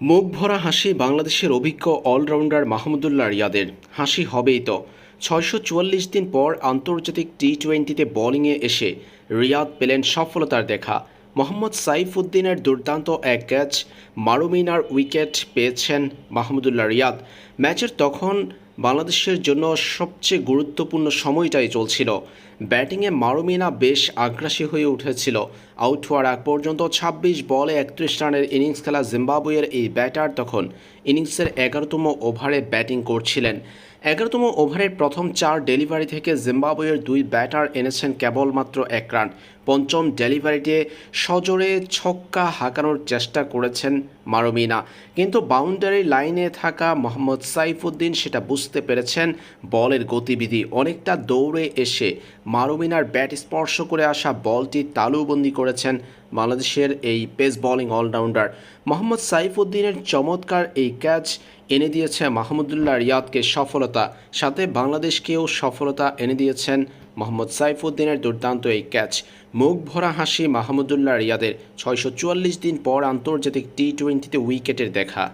মুখ ভরা হাসি বাংলাদেশের অভিজ্ঞ অলরাউন্ডার মাহমুদুল্লাহ রিয়াদের। হাসি হবেই তো। ছয়শো চুয়াল্লিশ দিন পর আন্তর্জাতিক টি টোয়েন্টিতে বোলিংয়ে এসে রিয়াদ পেলেন সফলতার দেখা। মোহাম্মদ সাইফুদ্দিনের দুর্দান্ত এক ক্যাচ, মারুমিনার উইকেট পেয়েছেন মাহমুদুল্লাহ রিয়াদ। ম্যাচের তখন বাংলাদেশের জন্য সবচেয়ে গুরুত্বপূর্ণ সময়টাই চলছিল। ব্যাটিংয়ে মারুমিনা বেশ আগ্রাসী হয়ে উঠেছিল। আউট হওয়ার আগ পর্যন্ত ২৬ বলে একত্রিশ রানের ইনিংস খেলা জিম্বাবুয়ের এই ব্যাটার তখন ইনিংসের এগারোতম ওভারে ব্যাটিং করছিলেন। এগারোতম ওভারের প্রথম চার ডেলিভারি থেকে জিম্বাবুয়ের দুই ব্যাটার এনেছেন কেবলমাত্র এক রান। পঞ্চম ডেলিভারিতে সজোরে ছক্কা হাঁকানোর চেষ্টা করেছেন মারুমিনা। কিন্তু বাউন্ডারি লাইনে থাকা মোহাম্মদ সাইফুদ্দিন সেটা বুঝতে পেরেছেন বলের গতিবিধি। অনেকটা দৌড়ে এসে মারুমিনার ব্যাট স্পর্শ করে আসা বলটি তালুবন্দি করেছেন বাংলাদেশের এই পেস বোলিং অলরাউন্ডার মোহাম্মদ সাইফুদ্দিনের চমৎকার এই ক্যাচ এনে দিয়েছে মাহমুদুল্লাহ রিয়াদকে সফলতা। সাথে বাংলাদেশকেও সফলতা এনে দিয়েছেন মোহাম্মদ সাইফুদ্দিনের দুর্দান্ত এই ক্যাচ। মুখ ভরা হাসি মাহমুদুল্লাহ রিয়াদের। ছয়শো চুয়াল্লিশ দিন পর আন্তর্জাতিক টি টোয়েন্টিতে উইকেটের দেখা।